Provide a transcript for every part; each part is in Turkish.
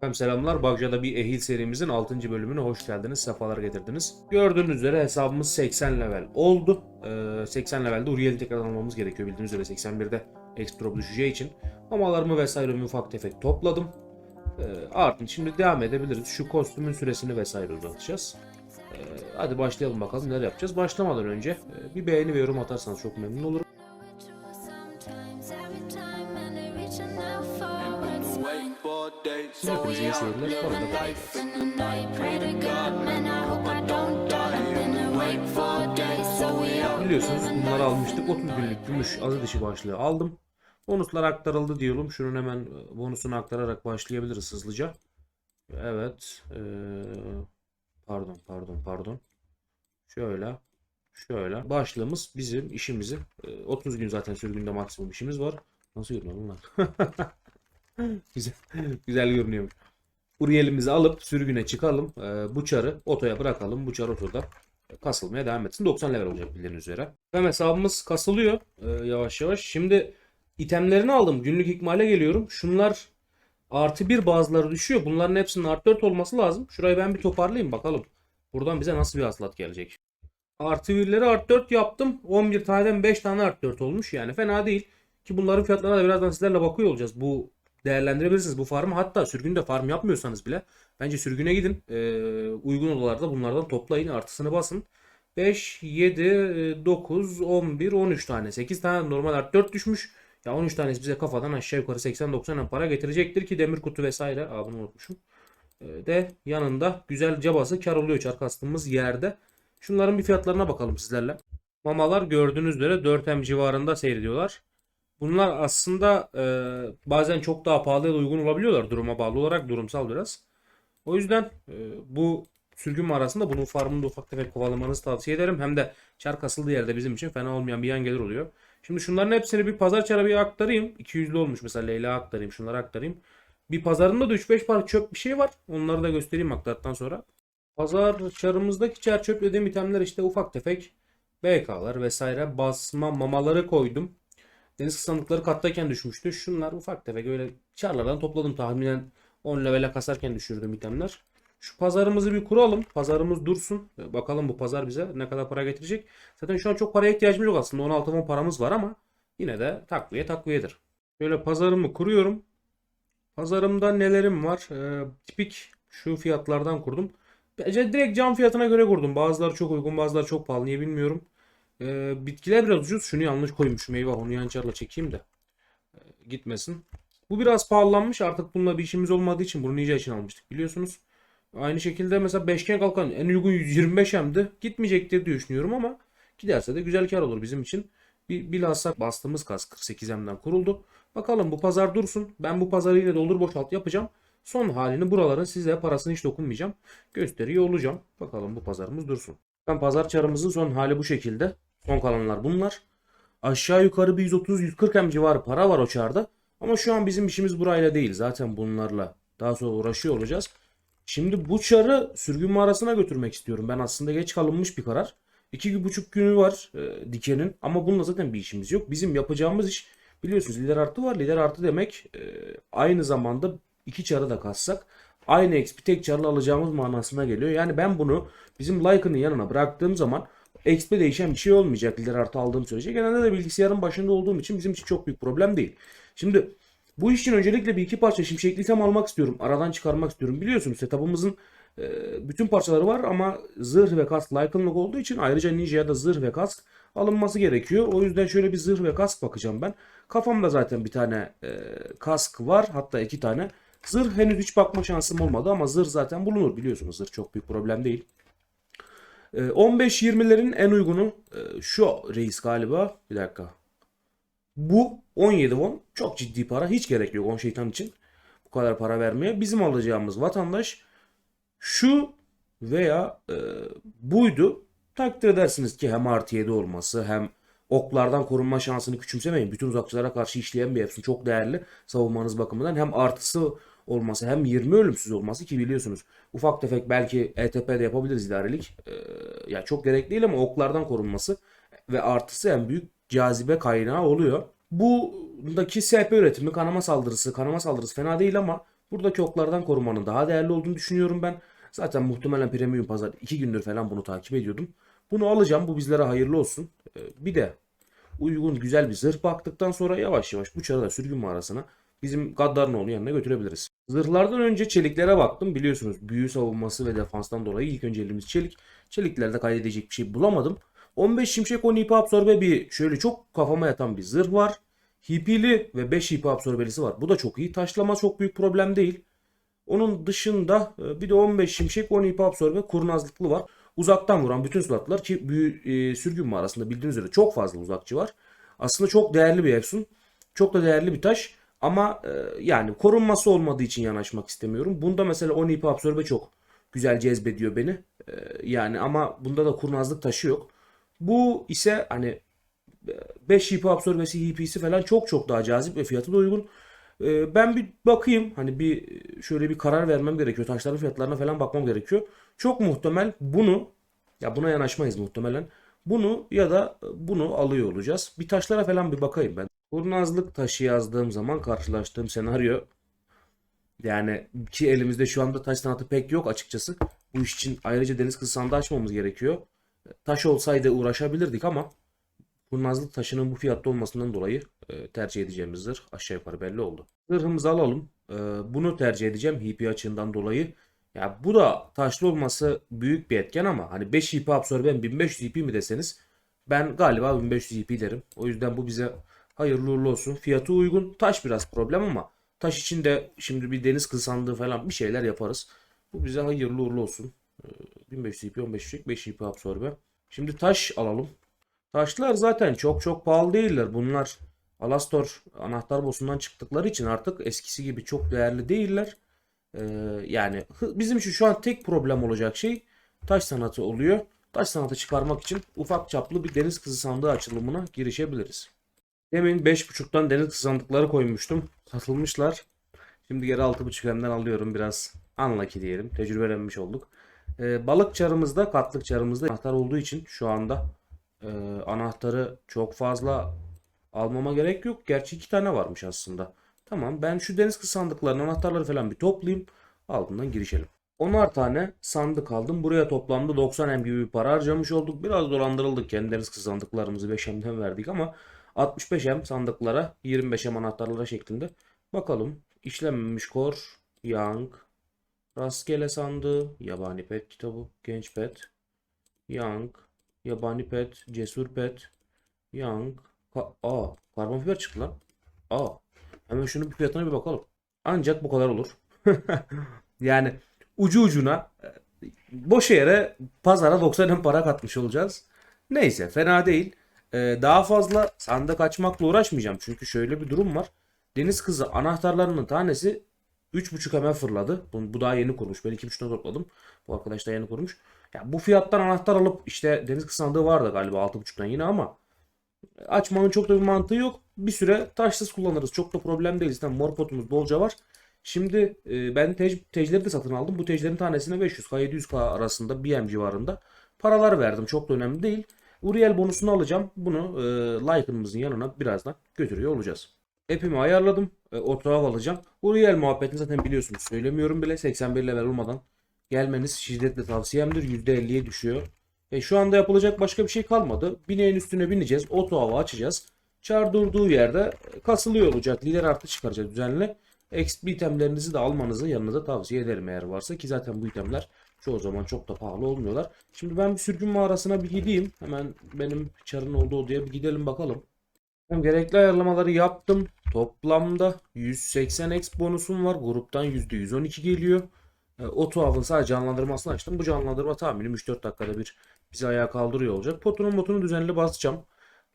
Hem selamlar. Bagca'da bir ehil serimizin 6. bölümüne hoş geldiniz. Sefalar getirdiniz. Gördüğünüz üzere hesabımız 80 level oldu. Ee, 80 levelde Uriel'i tekrar almamız gerekiyor. Bildiğiniz üzere 81'de Extra düşeceği için. Mamalarımı vesaire ufak tefek topladım. Ee, artık şimdi devam edebiliriz. Şu kostümün süresini vesaire uzatacağız. Ee, hadi başlayalım bakalım neler yapacağız. Başlamadan önce e, bir beğeni ve yorum atarsanız çok memnun olurum. Biliyorsunuz bunları almıştık. 30 günlük gümüş azı dişi başlığı aldım. Bonuslar aktarıldı diyelim. Şunun hemen e, bonusunu aktararak başlayabiliriz hızlıca. Evet. eee, pardon pardon pardon. Şöyle. Şöyle. Başlığımız bizim işimizi. e, 30 gün zaten sürgünde maksimum işimiz var. Nasıl görünüyor bunlar? güzel, güzel görünüyormuş. Uriel'imizi alıp sürgüne çıkalım. E, bu çarı otoya bırakalım. Bu çar otoda kasılmaya devam etsin. 90 level olacak bildiğiniz üzere. Hem hesabımız kasılıyor e, yavaş yavaş. Şimdi itemlerini aldım. Günlük ikmale geliyorum. Şunlar artı bir bazıları düşüyor. Bunların hepsinin artı 4 olması lazım. Şurayı ben bir toparlayayım bakalım. Buradan bize nasıl bir hasılat gelecek. Artı birleri artı 4 yaptım. 11 taneden 5 tane artı 4 olmuş. Yani fena değil. Ki bunların fiyatlarına da birazdan sizlerle bakıyor olacağız. Bu değerlendirebilirsiniz bu farmı. Hatta sürgünde farm yapmıyorsanız bile bence sürgüne gidin. Ee, uygun odalarda bunlardan toplayın. Artısını basın. 5, 7, 9, 11, 13 tane. 8 tane normal artı 4 düşmüş. Ya 13 tanesi bize kafadan aşağı yukarı 80-90 para getirecektir ki demir kutu vesaire. Aa bunu unutmuşum. Ee, de yanında güzel cabası kar oluyor çar kastığımız yerde. Şunların bir fiyatlarına bakalım sizlerle. Mamalar gördüğünüz üzere 4M civarında seyrediyorlar. Bunlar aslında e, bazen çok daha pahalıya da uygun olabiliyorlar duruma bağlı olarak durumsal biraz. O yüzden e, bu sürgün mağarasında bunun farmını da ufak tefek kovalamanızı tavsiye ederim. Hem de çar kasıldığı yerde bizim için fena olmayan bir yan gelir oluyor. Şimdi şunların hepsini bir pazar çara bir aktarayım. 200'lü olmuş mesela Leyla aktarayım şunları aktarayım. Bir pazarında da 3-5 para çöp bir şey var. Onları da göstereyim aktardıktan sonra. Pazar çarımızdaki çer çöp dediğim itemler işte ufak tefek BK'lar vesaire basma mamaları koydum. Deniz sandıkları kattayken düşmüştü. Şunlar ufak tefek öyle çarlardan topladım tahminen 10 levele kasarken düşürdüm itemler. Şu pazarımızı bir kuralım. Pazarımız dursun. Bakalım bu pazar bize ne kadar para getirecek. Zaten şu an çok paraya ihtiyacımız yok aslında. 16 won paramız var ama yine de takviye takviyedir. Şöyle pazarımı kuruyorum. Pazarımda nelerim var? Ee, tipik şu fiyatlardan kurdum. Bence direkt cam fiyatına göre kurdum. Bazıları çok uygun bazıları çok pahalı. Niye bilmiyorum. Ee, bitkiler biraz ucuz. Şunu yanlış koymuşum. Eyvah onu yançarla çekeyim de. Ee, gitmesin. Bu biraz pahalanmış. Artık bununla bir işimiz olmadığı için bunu Ninja için almıştık biliyorsunuz. Aynı şekilde mesela beşgen kalkan en uygun 125 hemdi. Gitmeyecektir diye düşünüyorum ama giderse de güzel kar olur bizim için. Bir, bilhassa bastığımız kas 48 hemden kuruldu. Bakalım bu pazar dursun. Ben bu pazarı yine doldur boşalt yapacağım. Son halini buraların size parasını hiç dokunmayacağım. Gösteriyor olacağım. Bakalım bu pazarımız dursun. Ben pazar çarımızın son hali bu şekilde. Son kalanlar bunlar. Aşağı yukarı bir 130-140 hem civarı para var o çarda. Ama şu an bizim işimiz burayla değil. Zaten bunlarla daha sonra uğraşıyor olacağız. Şimdi bu çarı sürgün mağarasına götürmek istiyorum. Ben aslında geç kalınmış bir karar. İki buçuk günü var e, dikenin ama bununla zaten bir işimiz yok. Bizim yapacağımız iş biliyorsunuz lider artı var. Lider artı demek e, aynı zamanda iki çarı da kassak aynı XP tek çarla alacağımız manasına geliyor. Yani ben bunu bizim like'ının yanına bıraktığım zaman XP değişen bir şey olmayacak lider artı aldığım sürece. Genelde de bilgisayarın başında olduğum için bizim için çok büyük problem değil. Şimdi bu iş için öncelikle bir iki parça şimşekli item almak istiyorum. Aradan çıkarmak istiyorum. Biliyorsunuz setup'ımızın e, bütün parçaları var ama zırh ve kask like'ınlık olduğu için ayrıca ninja'ya da zırh ve kask alınması gerekiyor. O yüzden şöyle bir zırh ve kask bakacağım ben. Kafamda zaten bir tane e, kask var. Hatta iki tane. Zırh henüz hiç bakma şansım olmadı ama zırh zaten bulunur biliyorsunuz. Zırh çok büyük problem değil. E, 15-20'lerin en uygunu e, şu reis galiba. Bir dakika. Bu 17 won çok ciddi para. Hiç gerek yok 10 şeytan için bu kadar para vermeye. Bizim alacağımız vatandaş şu veya e, buydu. Takdir edersiniz ki hem artı 7 olması hem oklardan korunma şansını küçümsemeyin. Bütün uzakçılara karşı işleyen bir Epson çok değerli savunmanız bakımından. Hem artısı olması hem 20 ölümsüz olması ki biliyorsunuz ufak tefek belki ETP'de yapabiliriz idarelik. E, ya çok gerek değil ama oklardan korunması ve artısı en büyük cazibe kaynağı oluyor. Bundaki SP üretimi kanama saldırısı, kanama saldırısı fena değil ama Buradaki oklardan korumanın daha değerli olduğunu düşünüyorum ben. Zaten muhtemelen premium pazar 2 gündür falan bunu takip ediyordum. Bunu alacağım. Bu bizlere hayırlı olsun. Ee, Bir de uygun güzel bir zırh baktıktan sonra yavaş yavaş bu çarı da sürgün mağarasına bizim Gaddarnoğlu yanına götürebiliriz. Zırhlardan önce çeliklere baktım. Biliyorsunuz büyü savunması ve defanstan dolayı ilk önce elimiz çelik. Çeliklerde kaydedecek bir şey bulamadım. 15 şimşek 10 hipi absorbe bir şöyle çok kafama yatan bir zırh var. Hipili ve 5 hipi absorbelisi var. Bu da çok iyi. Taşlama çok büyük problem değil. Onun dışında e, bir de 15 şimşek 10 ip absorbe kurnazlıklı var. Uzaktan vuran bütün slotlar ki büyü, e, sürgün mağarasında bildiğiniz üzere çok fazla uzakçı var. Aslında çok değerli bir efsun. Çok da değerli bir taş. Ama e, yani korunması olmadığı için yanaşmak istemiyorum. Bunda mesela 10 ip absorbe çok güzel cezbediyor beni. E, yani ama bunda da kurnazlık taşı yok. Bu ise hani 5 ip absorbesi HP'si falan çok çok daha cazip ve fiyatı da uygun. Ee, Ben bir bakayım hani bir şöyle bir karar vermem gerekiyor. Taşların fiyatlarına falan bakmam gerekiyor. Çok muhtemel bunu ya buna yanaşmayız muhtemelen. Bunu ya da bunu alıyor olacağız. Bir taşlara falan bir bakayım ben. Kurnazlık taşı yazdığım zaman karşılaştığım senaryo yani ki elimizde şu anda taş sanatı pek yok açıkçası. Bu iş için ayrıca deniz kızı sandığı açmamız gerekiyor. Taş olsaydı uğraşabilirdik ama Kurnazlık taşının bu fiyatta olmasından dolayı e, tercih edeceğimiz zırh aşağı yukarı belli oldu. Zırhımızı alalım. E, bunu tercih edeceğim HP açığından dolayı. Ya bu da taşlı olması büyük bir etken ama hani 5 HP absorben 1500 HP mi deseniz ben galiba 1500 HP derim. O yüzden bu bize hayırlı uğurlu olsun. Fiyatı uygun. Taş biraz problem ama taş için de şimdi bir deniz kızı sandığı falan bir şeyler yaparız. Bu bize hayırlı uğurlu olsun. E, 1500 HP 15 HP 5 HP absorbe. Şimdi taş alalım. Taşlar zaten çok çok pahalı değiller. Bunlar Alastor anahtar boss'undan çıktıkları için artık eskisi gibi çok değerli değiller. Ee, yani bizim için şu an tek problem olacak şey taş sanatı oluyor. Taş sanatı çıkarmak için ufak çaplı bir deniz kızı sandığı açılımına girişebiliriz. Demin 5.5'tan deniz kızı sandıkları koymuştum. Satılmışlar. Şimdi geri 6.5'lemden alıyorum biraz. Unlucky diyelim. Tecrübelenmiş olduk. Ee, balık çarımızda, katlık çarımızda anahtar olduğu için şu anda ee, anahtarı çok fazla almama gerek yok. Gerçi iki tane varmış aslında. Tamam ben şu deniz kızı sandıklarının anahtarları falan bir toplayayım. Ardından girişelim. 10'ar tane sandık aldım. Buraya toplamda 90 M gibi bir para harcamış olduk. Biraz dolandırıldık. Kendi deniz kızı sandıklarımızı 5 M'den verdik ama 65 M sandıklara 25 M anahtarlara şeklinde. Bakalım. işlenmemiş kor, Young, rastgele sandığı, yabani pet kitabı, genç pet, Young, Yabani pet, cesur pet, young, ka aa karbon fiber çıktı lan. Aa hemen şunun fiyatına bir bakalım. Ancak bu kadar olur. Yani ucu ucuna e, boş yere pazara 90 hem para katmış olacağız. Neyse fena değil. Ee, daha fazla sandık açmakla uğraşmayacağım. Çünkü şöyle bir durum var. Deniz kızı anahtarlarının tanesi 3.5 hemen fırladı. Bu, bu daha yeni kurmuş. Ben 2.5'tan topladım. Bu arkadaş da yeni kurmuş. Ya bu fiyattan anahtar alıp işte deniz kızı sandığı vardı galiba 6.5'tan yine ama açmanın çok da bir mantığı yok. Bir süre taşsız kullanırız. Çok da problem değil. Zaten mor potumuz bolca var. Şimdi e, ben tej, tecleri de satın aldım. Bu teclerin tanesine 500k 700k arasında BM civarında paralar verdim. Çok da önemli değil. Uriel bonusunu alacağım. Bunu e, Lycan'ımızın yanına birazdan götürüyor olacağız. App'imi ayarladım. E, otoav alacağım. Uriel muhabbetini zaten biliyorsunuz. Söylemiyorum bile 81 level olmadan gelmeniz şiddetle tavsiyemdir. %50'ye düşüyor. E, şu anda yapılacak başka bir şey kalmadı. Bineğin üstüne bineceğiz. Oto hava açacağız. Çar durduğu yerde kasılıyor olacak. Lider artı çıkaracağız düzenli. XP itemlerinizi de almanızı yanınıza tavsiye ederim eğer varsa. Ki zaten bu itemler çoğu zaman çok da pahalı olmuyorlar. Şimdi ben bir sürgün mağarasına bir gideyim. Hemen benim çarın olduğu odaya bir gidelim bakalım. Ben gerekli ayarlamaları yaptım. Toplamda 180 X bonusum var. Gruptan %112 geliyor. E, o tuhafın sadece canlandırmasını açtım. Bu canlandırma tahminim 3-4 dakikada bir bizi ayağa kaldırıyor olacak. Potunun motunu düzenli basacağım.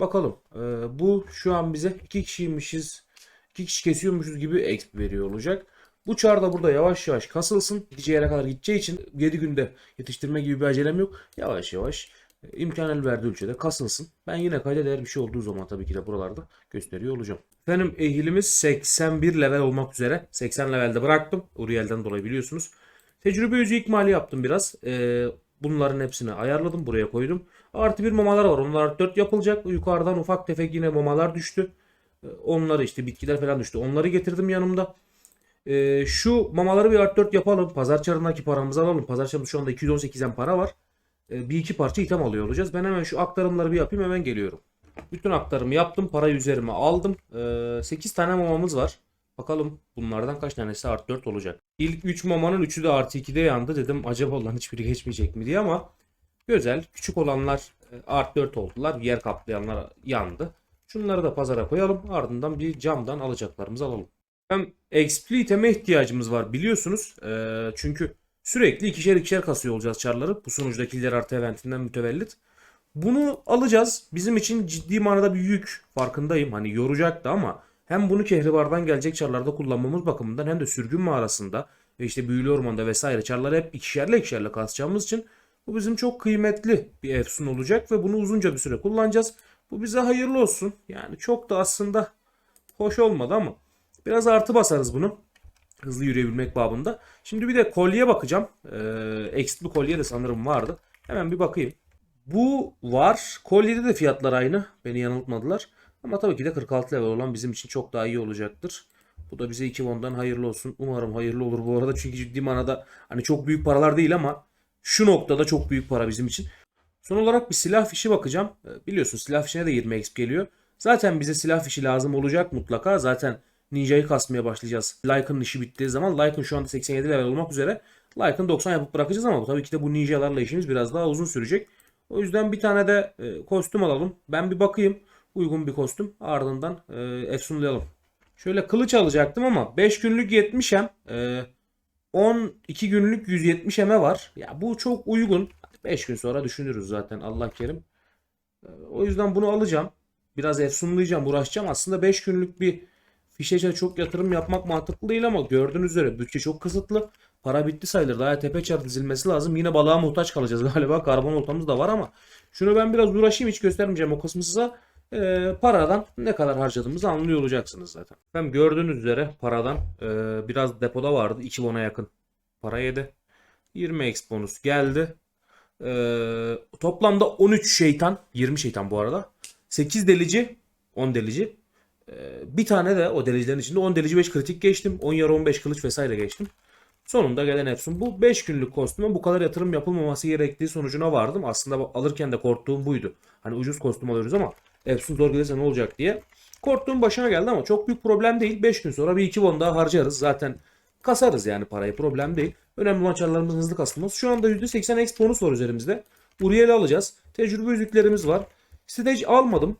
Bakalım. E, bu şu an bize 2 kişiymişiz. 2 kişi kesiyormuşuz gibi exp veriyor olacak. Bu çar da burada yavaş yavaş kasılsın. Gideceği yere kadar gideceği için 7 günde yetiştirme gibi bir acelem yok. Yavaş yavaş e, imkan el verdiği ölçüde kasılsın. Ben yine kayda değer bir şey olduğu zaman tabii ki de buralarda gösteriyor olacağım. Efendim ehilimiz 81 level olmak üzere. 80 levelde bıraktım. Uriel'den dolayı biliyorsunuz. Tecrübe yüzü ikmali yaptım biraz. Ee, bunların hepsini ayarladım. Buraya koydum. Artı bir mamalar var. Onlar artı 4 yapılacak. Yukarıdan ufak tefek yine mamalar düştü. Ee, Onları işte bitkiler falan düştü. Onları getirdim yanımda. Ee, şu mamaları bir art 4 yapalım. Pazar çarındaki paramızı alalım. Pazar çarında şu anda 218'den para var. Ee, bir iki parça item alıyor olacağız. Ben hemen şu aktarımları bir yapayım hemen geliyorum. Bütün aktarımı yaptım. Parayı üzerime aldım. Ee, 8 tane mamamız var. Bakalım bunlardan kaç tanesi art 4 olacak. İlk 3 mamanın 3'ü de artı 2'de yandı. Dedim acaba olan hiçbiri geçmeyecek mi diye ama güzel. Küçük olanlar e, art 4 oldular. Yer kaplayanlar yandı. Şunları da pazara koyalım. Ardından bir camdan alacaklarımızı alalım. Hem XP iteme ihtiyacımız var biliyorsunuz. Ee, çünkü sürekli ikişer ikişer kasıyor olacağız çarları. Bu sunucudaki ileri artı eventinden mütevellit. Bunu alacağız. Bizim için ciddi manada bir yük. Farkındayım. Hani yoracaktı ama hem bunu Kehribar'dan gelecek çarlarda kullanmamız bakımından hem de sürgün mağarasında ve işte büyülü ormanda vesaire çarları hep ikişerle ikişerle kasacağımız için bu bizim çok kıymetli bir efsun olacak ve bunu uzunca bir süre kullanacağız. Bu bize hayırlı olsun. Yani çok da aslında hoş olmadı ama biraz artı basarız bunu. Hızlı yürüyebilmek babında. Şimdi bir de kolye bakacağım. Ee, eksik bir kolye de sanırım vardı. Hemen bir bakayım. Bu var. Kolyede de fiyatlar aynı. Beni yanıltmadılar. Ama tabii ki de 46 level olan bizim için çok daha iyi olacaktır. Bu da bize 2 won'dan hayırlı olsun. Umarım hayırlı olur bu arada. Çünkü ciddi manada hani çok büyük paralar değil ama şu noktada çok büyük para bizim için. Son olarak bir silah fişi bakacağım. Ee, Biliyorsun silah fişine de 20 exp geliyor. Zaten bize silah fişi lazım olacak mutlaka. Zaten Ninja'yı kasmaya başlayacağız. Lycan'ın işi bittiği zaman Lycan şu anda 87 level olmak üzere. Lycan 90 yapıp bırakacağız ama tabii ki de bu ninjalarla işimiz biraz daha uzun sürecek. O yüzden bir tane de e, kostüm alalım. Ben bir bakayım. Uygun bir kostüm. Ardından e, efsunlayalım. Şöyle kılıç alacaktım ama 5 günlük 70 hem. E, 12 günlük 170 eme var. Ya bu çok uygun. 5 gün sonra düşünürüz zaten Allah kerim. E, O yüzden bunu alacağım. Biraz efsunlayacağım, uğraşacağım. Aslında 5 günlük bir fişeçe çok yatırım yapmak mantıklı değil ama gördüğünüz üzere bütçe çok kısıtlı. Para bitti sayılır. Daha tepe çarpı dizilmesi lazım. Yine balığa muhtaç kalacağız galiba. Karbon oltamız da var ama şunu ben biraz uğraşayım. Hiç göstermeyeceğim o kısmı size. Ee, paradan ne kadar harcadığımızı anlıyor olacaksınız zaten. Hem gördüğünüz üzere paradan e, biraz depoda vardı. 2 won'a yakın para yedi. 20 exp bonus geldi. Ee, toplamda 13 şeytan. 20 şeytan bu arada. 8 delici. 10 delici. Ee, bir tane de o delicilerin içinde 10 delici 5 kritik geçtim. 10 yarı 15 kılıç vesaire geçtim. Sonunda gelen Epson bu 5 günlük kostüme bu kadar yatırım yapılmaması gerektiği sonucuna vardım. Aslında alırken de korktuğum buydu. Hani ucuz kostüm alıyoruz ama Epson zor gelirse ne olacak diye. Korktuğum başına geldi ama çok büyük problem değil. 5 gün sonra bir 2 won daha harcarız. Zaten kasarız yani parayı problem değil. Önemli olan çarlarımızın hızlı kasılması. Şu anda %80 X bonus var üzerimizde. Uriel'i alacağız. Tecrübe yüzüklerimiz var. Stage almadım.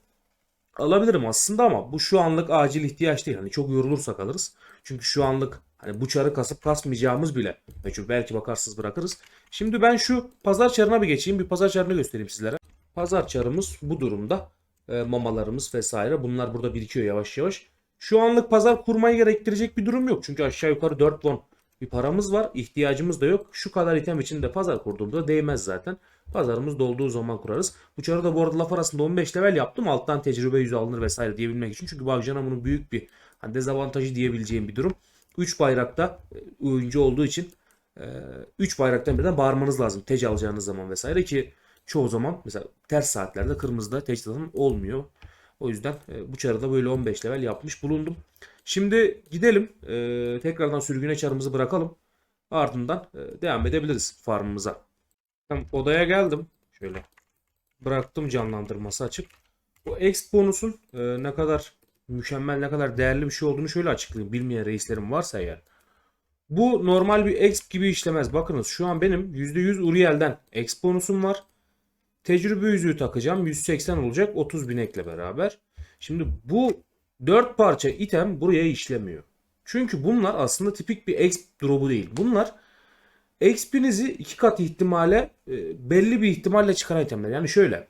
Alabilirim aslında ama bu şu anlık acil ihtiyaç değil. Hani çok yorulursak alırız. Çünkü şu anlık hani bu çarı kasıp kasmayacağımız bile. Meçhul belki bakarsız bırakırız. Şimdi ben şu pazar çarına bir geçeyim. Bir pazar çarını göstereyim sizlere. Pazar çarımız bu durumda. E, mamalarımız vesaire. Bunlar burada birikiyor yavaş yavaş. Şu anlık pazar kurmayı gerektirecek bir durum yok. Çünkü aşağı yukarı 4 won bir paramız var. İhtiyacımız da yok. Şu kadar item için de pazar kurduğumda değmez zaten. Pazarımız dolduğu zaman kurarız. Bu çarı da bu arada laf arasında 15 level yaptım. Alttan tecrübe yüzü alınır vesaire diyebilmek için. Çünkü Bavcan'a bunun büyük bir hani dezavantajı diyebileceğim bir durum. 3 bayrakta e, oyuncu olduğu için 3 bayraktan birden bağırmanız lazım. Tec alacağınız zaman vesaire ki çoğu zaman mesela ters saatlerde kırmızıda zaten olmuyor. O yüzden e, bu çarıda böyle 15 level yapmış bulundum. Şimdi gidelim. e, tekrardan sürgüne çarımızı bırakalım. Ardından e, devam edebiliriz farmımıza. Tamam, odaya geldim. Şöyle bıraktım canlandırması açık. Bu exp bonusun e, ne kadar mükemmel, ne kadar değerli bir şey olduğunu şöyle açıklayayım. Bilmeyen reislerim varsa eğer. Bu normal bir exp gibi işlemez. Bakınız şu an benim %100 Uriel'den exp bonusum var. Tecrübe yüzüğü takacağım. 180 olacak 30 binekle beraber. Şimdi bu 4 parça item buraya işlemiyor. Çünkü bunlar aslında tipik bir exp drop'u değil. Bunlar XP'nizi iki kat ihtimale e, belli bir ihtimalle çıkaran itemler. Yani şöyle.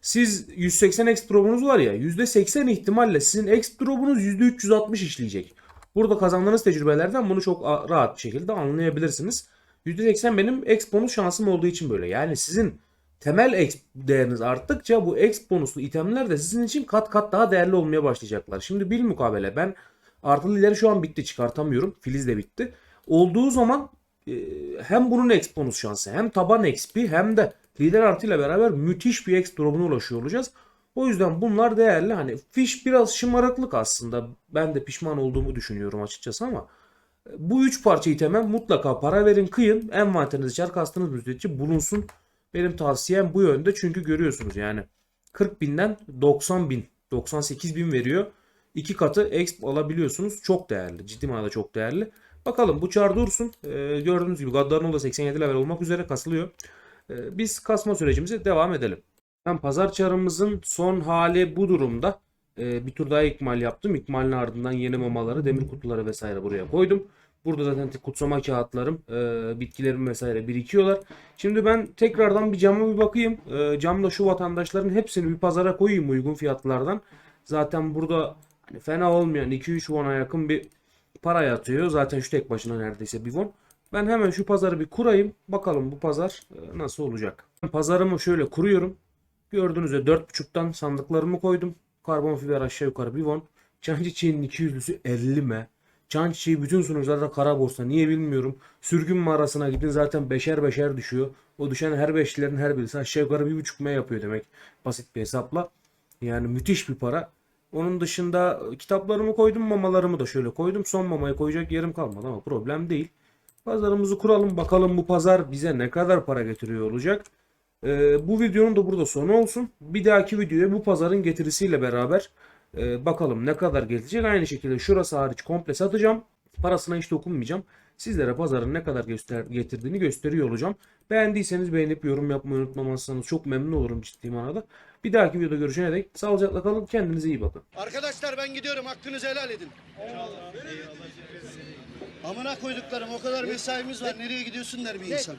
Siz 180 exp drop'unuz var ya %80 ihtimalle sizin exp drop'unuz %360 işleyecek. Burada kazandığınız tecrübelerden bunu çok rahat bir şekilde anlayabilirsiniz. %80 benim exp bonus şansım olduğu için böyle. Yani sizin temel exp değeriniz arttıkça bu exp bonuslu itemler de sizin için kat kat daha değerli olmaya başlayacaklar. Şimdi bil mukabele ben artılı ileri şu an bitti çıkartamıyorum. Filiz de bitti. Olduğu zaman e, hem bunun exp bonus şansı hem taban XP hem de lider artıyla beraber müthiş bir exp drop'una ulaşıyor olacağız. O yüzden bunlar değerli. Hani fiş biraz şımarıklık aslında. Ben de pişman olduğumu düşünüyorum açıkçası ama bu üç parça iteme mutlaka para verin kıyın. Envanteriniz içer kastınız müddetçe bulunsun. Benim tavsiyem bu yönde çünkü görüyorsunuz yani 40 binden 90 bin 98 bin veriyor. İki katı exp alabiliyorsunuz. Çok değerli. Ciddi manada çok değerli. Bakalım bu çar dursun. Ee, gördüğünüz gibi Gaddar'ın da 87 level olmak üzere kasılıyor. Ee, biz kasma sürecimize devam edelim. Ben pazar çarımızın son hali bu durumda. Ee, bir tur daha ikmal yaptım. İkmalin ardından yeni mamaları, demir kutuları vesaire buraya koydum. Burada zaten kutsama kağıtlarım, e, bitkilerim vesaire birikiyorlar. Şimdi ben tekrardan bir cama bir bakayım. E, camda şu vatandaşların hepsini bir pazara koyayım uygun fiyatlardan. Zaten burada hani fena olmayan 2-3 won'a yakın bir para yatıyor. Zaten şu tek başına neredeyse bir won. Ben hemen şu pazarı bir kurayım. Bakalım bu pazar e, nasıl olacak. Pazarımı şöyle kuruyorum. Gördüğünüz üzere 4.5'tan sandıklarımı koydum. Karbon fiber aşağı yukarı bir won. Çan çiçeğinin 200'lüsü 50 me. Çan çiçeği bütün sunucularda kara borsa. Niye bilmiyorum. Sürgün mağarasına gidin zaten beşer beşer düşüyor. O düşen her beşlilerin her birisi aşağı yukarı bir buçuk me yapıyor demek. Basit bir hesapla. Yani müthiş bir para. Onun dışında kitaplarımı koydum, mamalarımı da şöyle koydum. Son mamayı koyacak yerim kalmadı ama problem değil. Pazarımızı kuralım bakalım bu pazar bize ne kadar para getiriyor olacak. Ee, bu videonun da burada sonu olsun. Bir dahaki videoya bu pazarın getirisiyle beraber e, bakalım ne kadar gelecek. Aynı şekilde şurası hariç komple satacağım. Parasına hiç dokunmayacağım. Sizlere pazarın ne kadar göster getirdiğini gösteriyor olacağım. Beğendiyseniz beğenip yorum yapmayı unutmamazsanız çok memnun olurum ciddi manada. Bir dahaki videoda görüşene dek sağlıcakla kalın. Kendinize iyi bakın. Arkadaşlar ben gidiyorum. Hakkınızı helal edin. Amına koyduklarım o kadar mesaimiz var. Nereye gidiyorsun der bir insan.